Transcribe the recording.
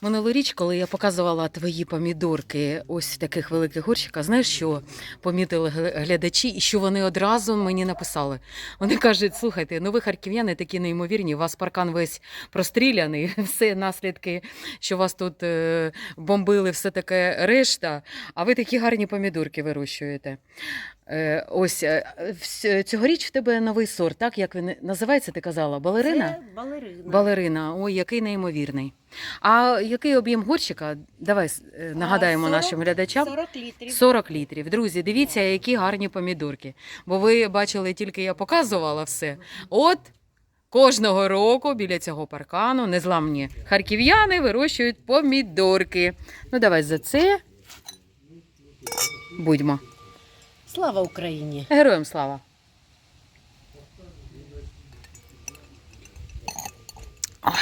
Минулоріч, коли я показувала твої помідорки ось в таких великих горщиках, знаєш, що помітили глядачі, і що вони одразу мені написали. Вони кажуть: слухайте, ну ви харків'яни такі неймовірні, у вас паркан весь простріляний, все наслідки, що вас тут е, бомбили, все таке решта. А ви такі гарні помідорки вирощуєте. Е, ось е, цьогоріч в тебе новий сорт, так? Як він називається, ти казала? Балерина? Це балерина. Балерина, ой, який неймовірний. А який об'єм горщика? Давай е, нагадаємо 40, нашим глядачам 40 літрів. 40 літрів. Друзі, дивіться, які гарні помідорки. Бо ви бачили, тільки я показувала все. От кожного року біля цього паркану незламні харків'яни вирощують помідорки. Ну, давай за це будьмо. Слава Україні! Героям слава! Ой.